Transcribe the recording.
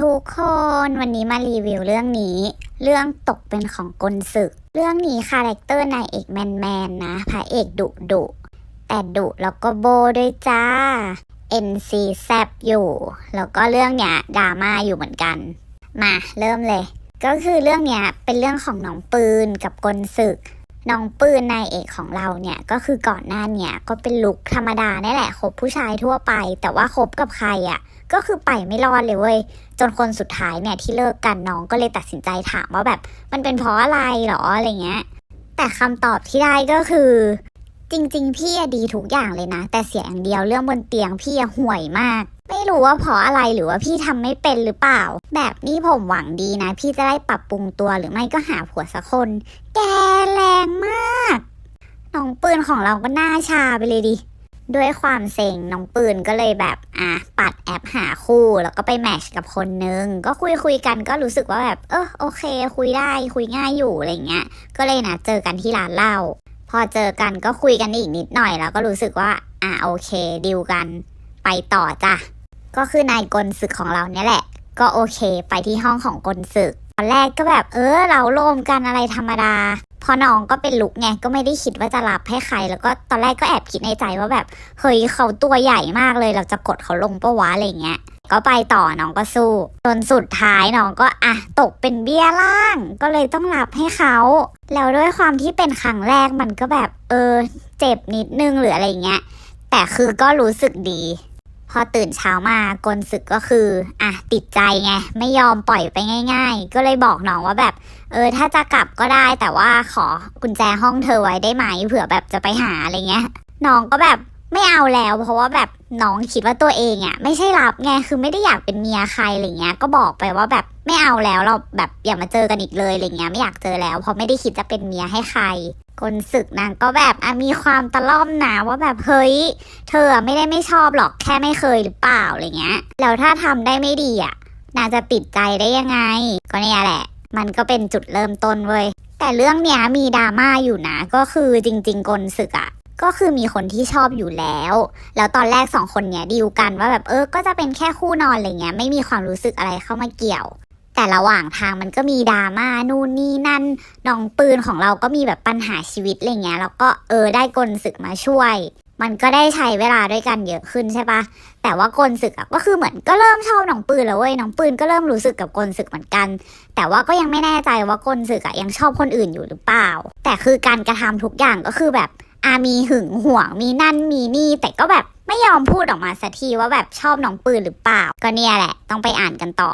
ทุกคนวันนี้มารีวิวเรื่องนี้ เรื่องตกเป็นของกลศึก เรื่องนี้คาแรคเตอร์นายเอกแมนแมนนะพระเอกดุดุแต่ดุแล้วก็โบด้วยจ้า NC แซบอยู่ แล้วก็เรื่องเนี้ยดราม่าอยู่เหมือนกัน มาเริ่มเลย ก็คือเรื่องเนี้ยเป็นเรื่องของน้องปืนกับกลศึกน้องปืนนายเอกของเราเนี่ยก็คือก่อนหน้าเนี่ยก็เป็นลุคธรรมดานี่แหละคบผู้ชายทั่วไป แต่ว่าคบกับใครอะ่ะ ก็คือไปไม่รอดเลยเว้ยจนคนสุดท้ายเนี่ยที่เลิกกันน้องก็เลยตัดสินใจถามว่าแบบ มันเป็นเพราะอะไรหรออะไรเงี้ย แต่คำตอบที่ได้ก็คือ จริง ๆ พี่ดีทุกอย่างเลยนะ แต่เสียอย่างเดียวเรื่องบนเตียงพี่ห่วยมาก ไม่รู้ว่าเพราะอะไรหรือว่าพี่ทำไม่เป็นหรือเปล่า แบบนี้ผมหวังดีนะ พี่จะได้ปรับปรุงตัวหรือไม่ก็หาผัวสักคน แกแรงมากน้องปืนของเราก็หน้าชาไปเลยดิ ด้วยความเซ็งน้องปืนก็เลยแบบอะปัดแอปหาคู่ แล้วก็ไปแมชกับคนนึง ก็คุยคุยกันก็รู้สึกว่าแบบ เออโอเค คุยได้คุยง่ายอยู่อะไรเงี้ย ก็เลยนะเจอกันที่ร้านเหล้าพอเจอกันก็คุยกันอีกนิดหน่อยแล้วก็รู้สึกว่า อะโอเคดิวกันไปต่อจ้ะก็คือนายกลศึกของเราเนี่ยแหละ ก็โอเค ไปที่ห้องของกลศึกตอนแรกก็แบบเออ เราโลมกันอะไรธรรมดา พอน้องก็เป็นลุกไงก็ไม่ได้คิดว่าจะรับให้ใคร แล้วก็ตอนแรกก็แอบคิดในใจว่าแบบเฮ้ยเขาตัวใหญ่มากเลย เราจะกดเขาลงปะวะอะไรเงี้ยก็ไปต่อน้องก็สู้จนสุดท้ายน้องก็อะตกเป็นเบี้ยล่าง ก็เลยต้องรับให้เขาแล้วด้วยความที่เป็นครั้งแรกมันก็แบบเออ เจ็บนิดนึงหรืออะไรเงี้ยแต่คือก็รู้สึกดี พอตื่นเช้ามากลศึกก็คืออะติดใจไงไม่ยอมปล่อยไปง่าย ๆ ก็เลยบอกน้องว่าแบบ เออ ถ้าจะกลับก็ได้แต่ว่าขอกุญแจห้องเธอไว้ได้ไหมเผื่อแบบจะไปหาอะไรเงี้ยน้องก็แบบไม่เอาแล้ว เพราะว่าแบบน้องคิดว่าตัวเองอะ ไม่ใช่รับไงคือไม่ได้อยากเป็นเมียใครอะไรเงี้ย ก็บอกไปว่าแบบไม่เอาแล้วเราแบบอย่ามาเจอกันอีกเลยอะไรเงี้ยไม่อยากเจอแล้วเพราะไม่ได้คิดจะเป็นเมียให้ใคร คนศึกนางก็แบบมีความตะล่อมนะว่าแบบเฮ้ย เธอไม่ได้ไม่ชอบหรอกแค่ไม่เคยหรือเปล่าอะไรเงี้ยแล้วถ้าทำได้ไม่ดีอะนางจะติดใจได้ยังไง ก็เนี่ยแหละ มันก็เป็นจุดเริ่มต้นเว้ยแต่เรื่องเนี้ยมีดราม่าอยู่นะ ก็คือจริง ๆกลศึกอะก็คือมีคนที่ชอบอยู่แล้ว แล้วตอนแรกสองคนเนี้ยดีลกันว่าแบบเออ ก็จะเป็นแค่คู่นอนอะไรเงี้ย ไม่มีความรู้สึกอะไรเข้ามาเกี่ยว แต่ระหว่างทางมันก็มีดราม่านู่นนี่นั่นน้องปืนของเราก็มีแบบปัญหาชีวิตอะไรเงี้ยแล้วก็เออได้กลศึกมาช่วย มันก็ได้ใช้เวลาด้วยกันเยอะขึ้นใช่ปะแต่ว่ากลศึกอะก็คือเหมือนก็เริ่มชอบน้องปืนแล้วเว้ยน้องปืนก็เริ่มรู้สึกกับกลศึกเหมือนกัน แต่ว่าก็ยังไม่แน่ใจว่ากลศึกอะยังชอบคนอื่นอยู่หรือเปล่า แต่คือการกระทำทุกอย่างก็คือแบบอามีหึงหวงมีนั่นมีนี่ แต่ก็แบบไม่ยอมพูดออกมาสักทีว่าแบบชอบน้องปืนหรือเปล่า ก็เนี่ยแหละ ต้องไปอ่านกันต่อ